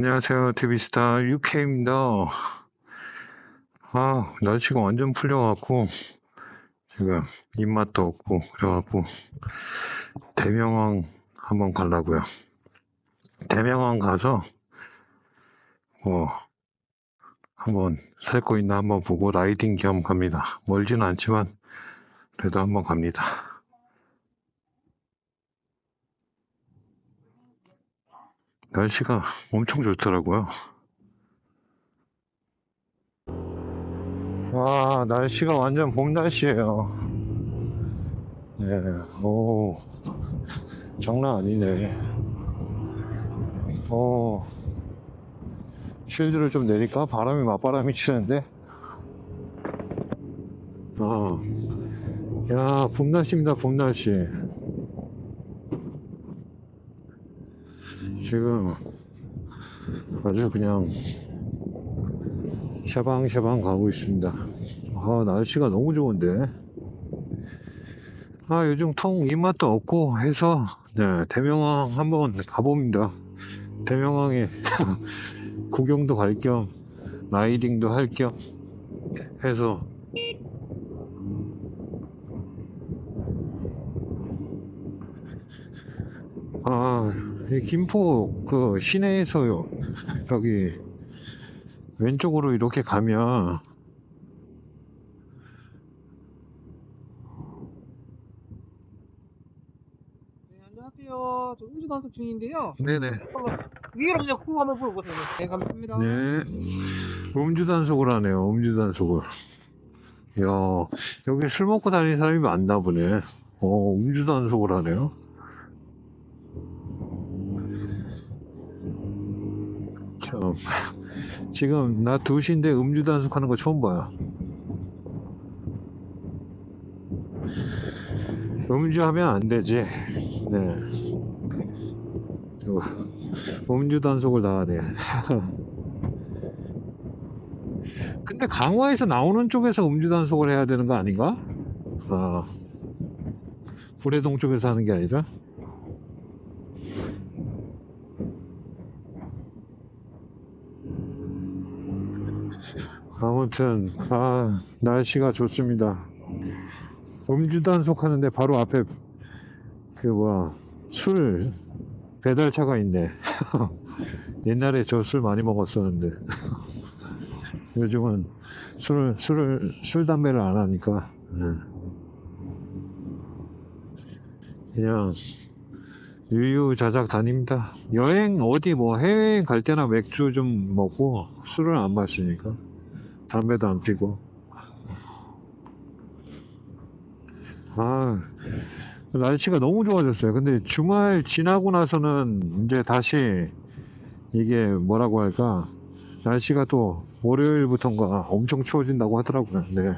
안녕하세요. TV스타 UK입니다. 아, 날씨가 완전 풀려갖고, 지금 입맛도 없고, 그래갖고, 대명왕 한번 가려고요. 대명왕 가서, 뭐, 한번 살거 있나 한번 보고 라이딩 겸 갑니다. 멀지는 않지만, 그래도 한번 갑니다. 날씨가 엄청 좋더라고요. 와, 날씨가 완전 봄 날씨예요. 네, 오, 장난 아니네. 오, 쉴드를 좀 내릴까? 바람이 맞바람이 치는데. 아, 야, 봄 날씨입니다, 봄 날씨. 지금 아주 그냥 샤방샤방 가고 있습니다. 아, 날씨가 너무 좋은데. 아, 요즘 통 입맛도 없고 해서, 네, 대명왕 한번 가봅니다. 대명왕에 구경도 갈 겸, 라이딩도 할 겸 해서, 아, 이 김포 그 시내에서요. 여기 왼쪽으로 이렇게 가면 네, 안녕하세요. 저 음주 단속 중인데요. 네네. 위로 그냥 쿵 한번 불어보세요. 네, 감사합니다. 네. 음주 단속을 하네요. 음주 단속을. 야, 여기 술 먹고 다니는 사람이 많나 보네. 어, 음주 단속을 하네요. 참, 지금 나 2시인데 음주 단속하는 거 처음 봐요. 음주하면 안 되지. 네. 이거, 음주 단속을 다 하네. 근데 강화에서 나오는 쪽에서 음주 단속을 해야 되는 거 아닌가? 아, 구례동 쪽에서 하는 게 아니라? 아무튼, 아, 날씨가 좋습니다. 음주 단속하는데 바로 앞에 그 뭐야, 술 배달차가 있네. 옛날에 저 술 많이 먹었었는데. 요즘은 술을, 술을, 술, 담배를 안 하니까, 네. 그냥, 유유자작 다닙니다. 여행, 어디 뭐 해외여행 갈 때나 맥주 좀 먹고, 술을 안 마시니까, 담배도 안 피고. 아, 날씨가 너무 좋아졌어요. 근데 주말 지나고 나서는 이제 다시, 이게 뭐라고 할까, 날씨가 또 월요일부터인가 엄청 추워진다고 하더라고요. 네.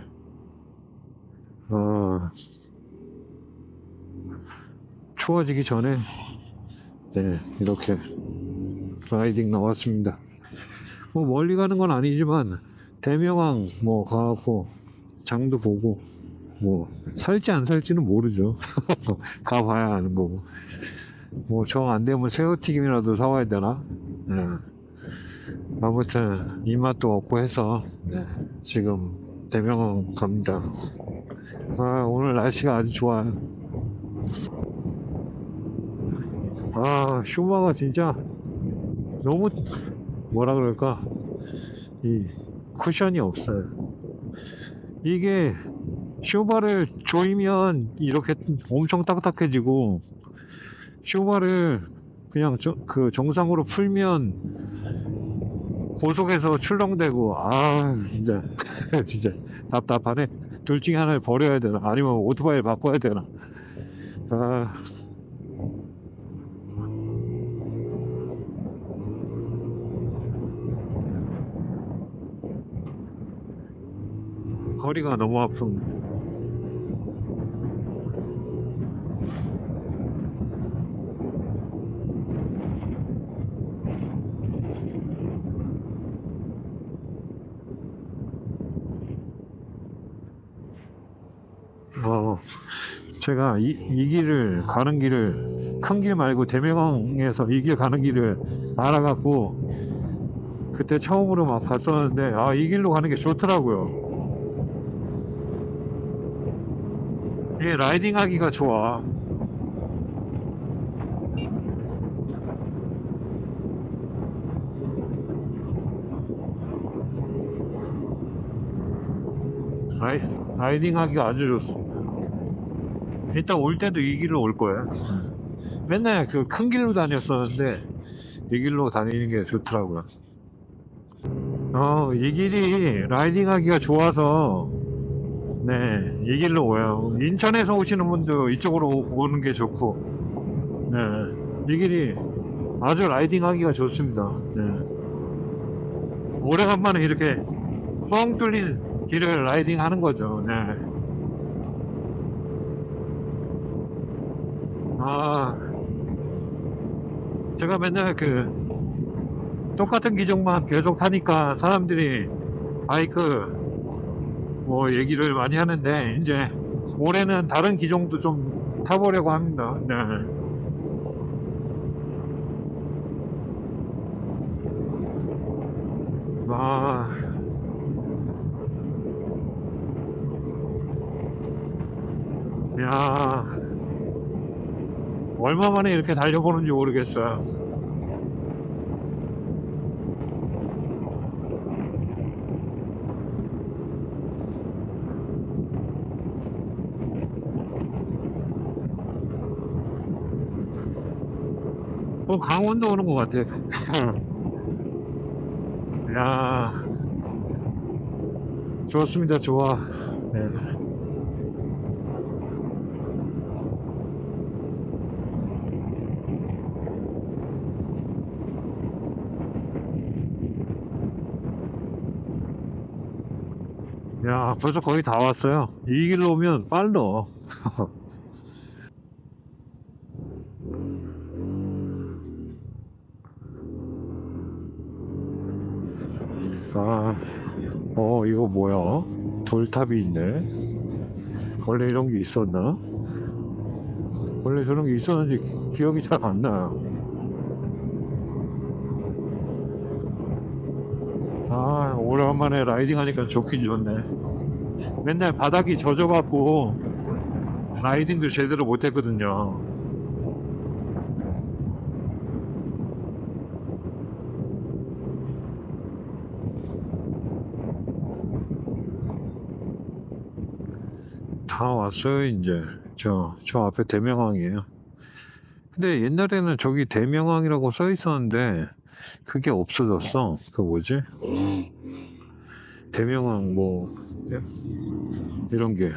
어, 추워지기 전에 네 이렇게 라이딩 나왔습니다. 뭐 멀리 가는 건 아니지만 대명왕 뭐 가고 장도 보고 뭐 살지 안 살지는 모르죠. 가봐야 아는 거고. 뭐 정 안 되면 새우튀김이라도 사와야 되나? 네. 아무튼 입맛도 없고 해서 네, 지금 대명원 갑니다. 아, 오늘 날씨가 아주 좋아요. 아 슈마가 진짜 너무 뭐라 그럴까 이 쿠션이 없어요. 이게 쇼바를 조이면 이렇게 엄청 딱딱해지고 쇼바를 그냥 저, 그 정상으로 풀면 고속에서 출렁대고 아 진짜 진짜 답답하네. 둘 중에 하나를 버려야 되나? 아니면 오토바이 바꿔야 되나? 아 허리가 너무 아픈. 어, 제가 이, 이 길을 가는 길을 큰 길 말고 대명항에서 이 길 가는 길을 알아갖고 그때 처음으로 막 갔었는데 아 이 길로 가는 게 좋더라고요 이게 라이딩 하기가 좋아. 라이, 라이딩 하기가 아주 좋습니다. 일단 올 때도 이 길로 올 거예요. 맨날 그 큰 길로 다녔었는데 이 길로 다니는 게 좋더라고요. 어, 이 길이 라이딩 하기가 좋아서 네, 이 길로 오요. 인천에서 오시는 분도 이쪽으로 오- 오는 게 좋고 네, 이 길이 아주 라이딩 하기가 좋습니다. 네. 오래간만에 이렇게 뻥 뚫린 길을 라이딩 하는 거죠. 네. 아, 제가 맨날 그 똑같은 기종만 계속 타니까 사람들이 바이크 뭐 얘기를 많이 하는데 이제 올해는 다른 기종도 좀 타보려고 합니다. 네. 아, 야, 얼마 만에 이렇게 달려보는지 모르겠어요. 어, 강원도 오는 것 같아. 야, 좋습니다, 좋아. 네. 야, 벌써 거의 다 왔어요. 이 길로 오면 빨라. 아, 어, 이거 뭐야? 돌탑이 있네. 원래 이런 게 있었나? 원래 저런 게 있었는지 기- 기억이 잘 안 나요. 아, 오랜만에 라이딩 하니까 좋긴 좋네. 맨날 바닥이 젖어갖고 라이딩도 제대로 못했거든요. 다 왔어요, 이제. 저, 저 앞에 대명항이에요. 근데 옛날에는 저기 대명항이라고 써 있었는데, 그게 없어졌어. 그 뭐지? 대명항, 뭐, 예? 이런 게.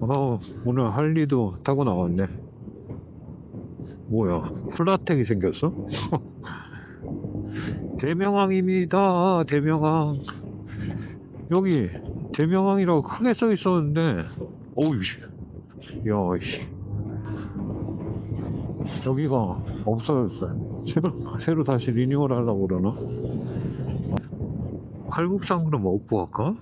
어, 오늘 할리도 타고 나왔네. 뭐야, 쿨라텍이 생겼어? 대명항입니다, 대명항. 여기, 대명항이라고 크게 써 있었는데, 어우, 씨. 야, 씨. 여기가 없어졌어요. 새로, 새로 다시 리뉴얼 하려고 그러나? 칼국수 그럼 먹고 갈까?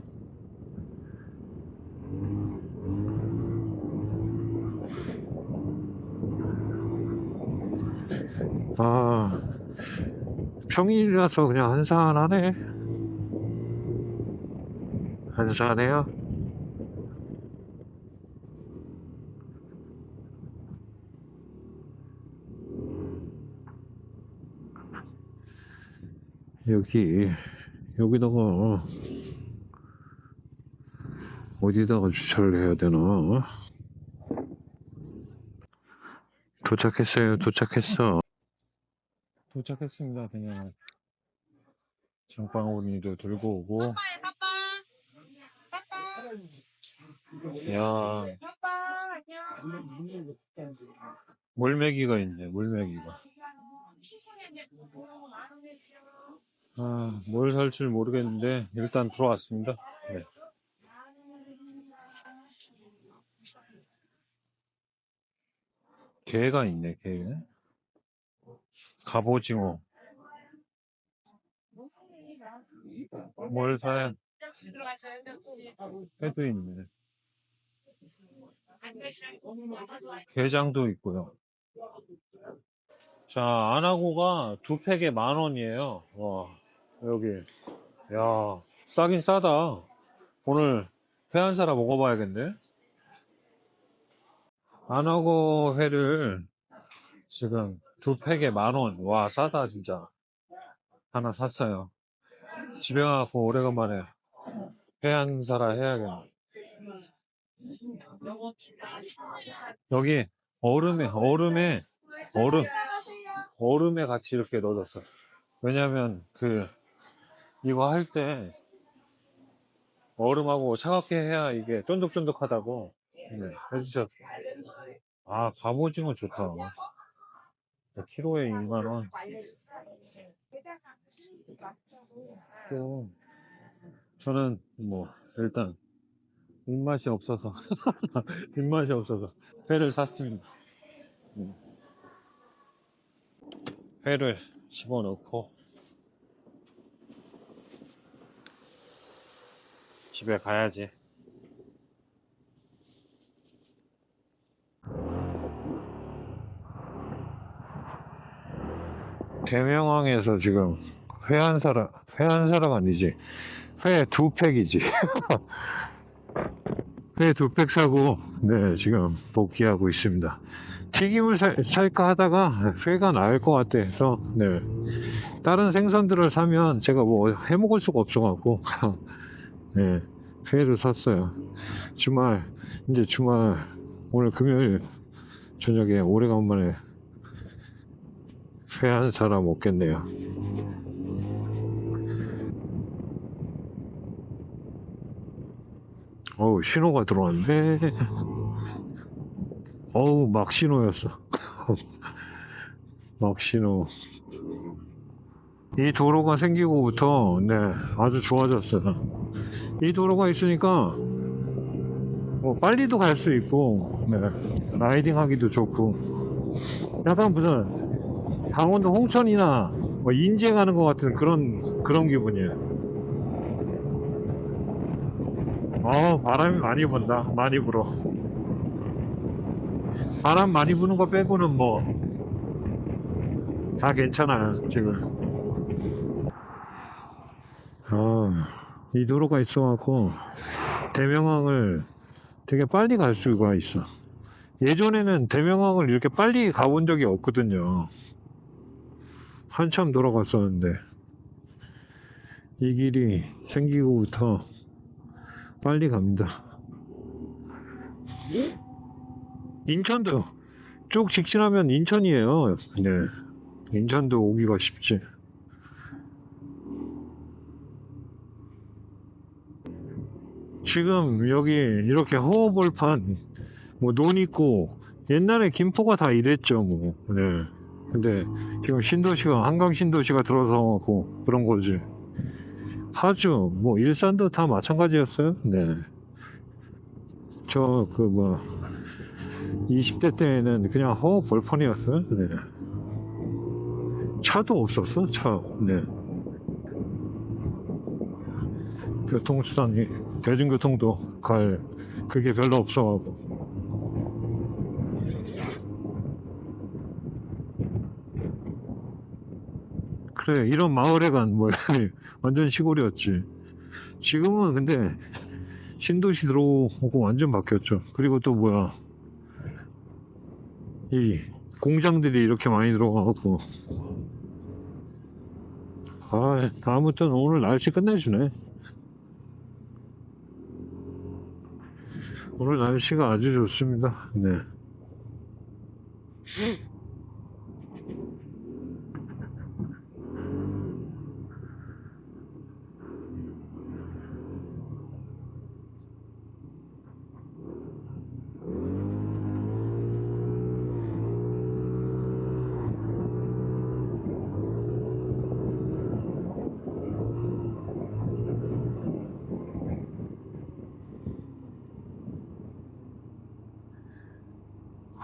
아, 평일이라서 그냥 한산하네. 한산해요? 여기, 여기다가, 어디다가 주차를 해야 되나? 도착했어요, 도착했어. 도착했습니다, 그냥. 장바구니도 들고 오고. 야, 물메기가 있네, 물메기가. 아, 뭘 살지 모르겠는데, 일단 들어왔습니다. 네. 게가 있네, 게. 갑오징어. 뭘 사야, 회도 있네. 게장도 있고요. 자, 안하고가 두 팩에 만 원이에요. 와, 여기. 야, 싸긴 싸다. 오늘 회 한 사람 먹어봐야겠네. 안하고 회를 지금 두 팩에 만 원. 와, 싸다, 진짜. 하나 샀어요. 집에 가고 오래간만에 회 한 사람 해야겠네. 여기 얼음에, 얼음에, 얼음, 얼음에 같이 이렇게 넣어줬어. 왜냐면 그, 이거 할 때 얼음하고 차갑게 해야 이게 쫀득쫀득하다고 네, 해주셨어. 아, 갑오징어 좋다. 키로에 2만원. 또, 저는 뭐, 일단, 입맛이 없어서, 입맛이 없어서, 회를 샀습니다. 음. 회를 집어넣고, 집에 가야지. 대명항에서 지금 회 한 사람, 회 한 사람 아니지. 회 두 팩이지. 회두팩 사고, 네, 지금 복귀하고 있습니다. 튀김을 살, 살까 하다가 회가 나을 것 같아서, 네. 다른 생선들을 사면 제가 뭐 해 먹을 수가 없어갖고, 네, 회를 샀어요. 주말, 이제 주말, 오늘 금요일 저녁에 오래간만에 회 한 사람 먹겠네요. 어우, 신호가 들어왔네. 어우, 막 신호였어. 막 신호. 이 도로가 생기고부터, 네, 아주 좋아졌어요. 이 도로가 있으니까, 뭐, 빨리도 갈 수 있고, 네, 라이딩 하기도 좋고, 약간 무슨, 강원도 홍천이나, 뭐, 인제 가는 것 같은 그런, 그런 기분이에요. 어, 바람이 많이 분다. 많이 불어. 바람 많이 부는 거 빼고는 뭐, 다 괜찮아요, 지금. 아, 이 도로가 있어 갖고, 대명항을 되게 빨리 갈 수가 있어. 예전에는 대명항을 이렇게 빨리 가본 적이 없거든요. 한참 돌아갔었는데, 이 길이 생기고부터 빨리 갑니다. 인천도 쭉 직진하면 인천이에요. 네. 인천도 오기가 쉽지. 지금 여기 이렇게 허허벌판 뭐논 있고 옛날에 김포가 다 이랬죠 뭐. 네. 근데 지금 신도시가 한강 신도시가 들어서고 그런 거지. 파주 뭐 일산도 다 마찬가지였어요. 네. 저 그 뭐 20대 때는 그냥 허벌판이었어요. 네. 차도 없었어. 차. 네. 교통수단이 대중교통도 갈 그게 별로 없어가고. 그래 이런 마을에 간 뭐 완전 시골이었지. 지금은 근데 신도시 들어오고 완전 바뀌었죠. 그리고 또 뭐야 이 공장들이 이렇게 많이 들어가갖고 아 아무튼 오늘 날씨 끝내주네. 오늘 날씨가 아주 좋습니다. 네.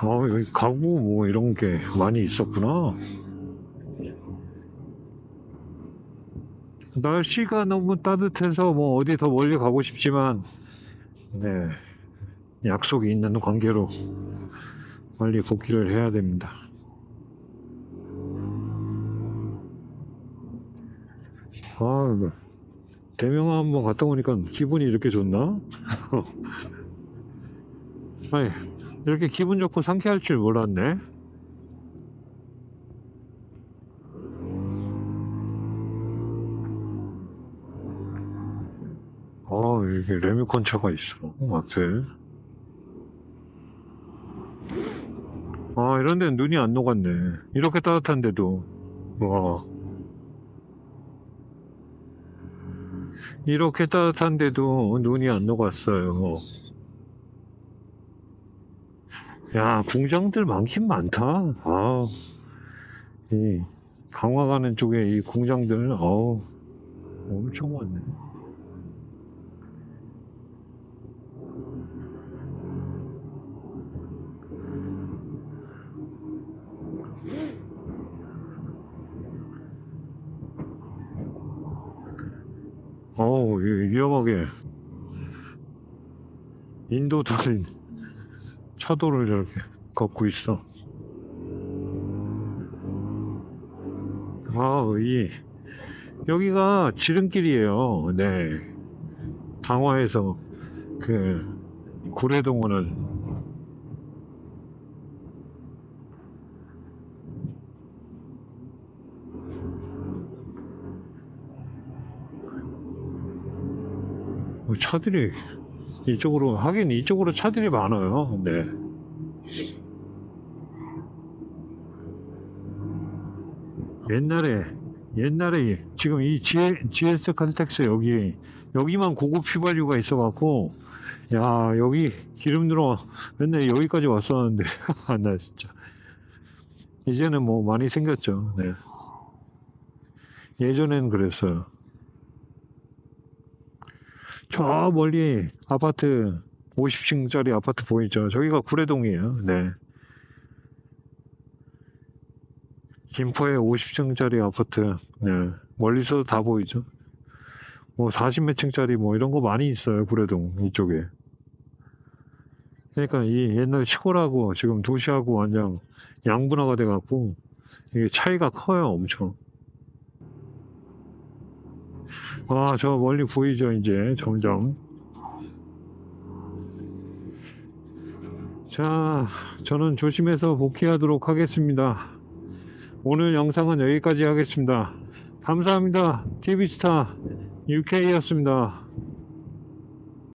아 여기 가구 뭐 이런 게 많이 있었구나. 날씨가 너무 따뜻해서 뭐 어디 더 멀리 가고 싶지만 네 약속이 있는 관계로 빨리 복귀를 해야 됩니다. 아 대명아 한번 갔다 오니까 기분이 이렇게 좋나? 아이 이렇게 기분 좋고 상쾌할 줄 몰랐네. 아, 이게 레미콘 차가 있어. 앞에. 아, 이런 데는 눈이 안 녹았네. 이렇게 따뜻한데도. 와. 이렇게 따뜻한데도 눈이 안 녹았어요. 야, 공장들 많긴 많다. 아, 이 강화 가는 쪽에 이 공장들, 어우, 엄청 많네. 어우, 이- 위험하게. 인도 도인 차도를 이렇게 걷고 있어. 아, 이, 여기가 지름길이에요. 네. 강화에서 그, 구례동원을. 뭐 차들이 이쪽으로 하긴 이쪽으로 차들이 많아요. 네. 옛날에 옛날에 지금 이 GS 칼텍스 여기 여기만 고급 휘발유가 있어갖고 야 여기 기름 들어 맨날 여기까지 왔었는데 나 진짜 이제는 뭐 많이 생겼죠. 네. 예전엔 그랬어요. 저 멀리 아파트 50층짜리 아파트 보이죠? 저기가 구례동이에요. 네. 김포에 50층짜리 아파트. 네. 멀리서 다 보이죠? 뭐 40몇 층짜리 뭐 이런 거 많이 있어요. 구례동 이쪽에. 그러니까 이 옛날 시골하고 지금 도시하고 완전 양분화가 돼 갖고 이게 차이가 커요, 엄청. 아, 저 멀리 보이죠, 이제, 점점. 자, 저는 조심해서 복귀하도록 하겠습니다. 오늘 영상은 여기까지 하겠습니다. 감사합니다. TV스타 UK였습니다.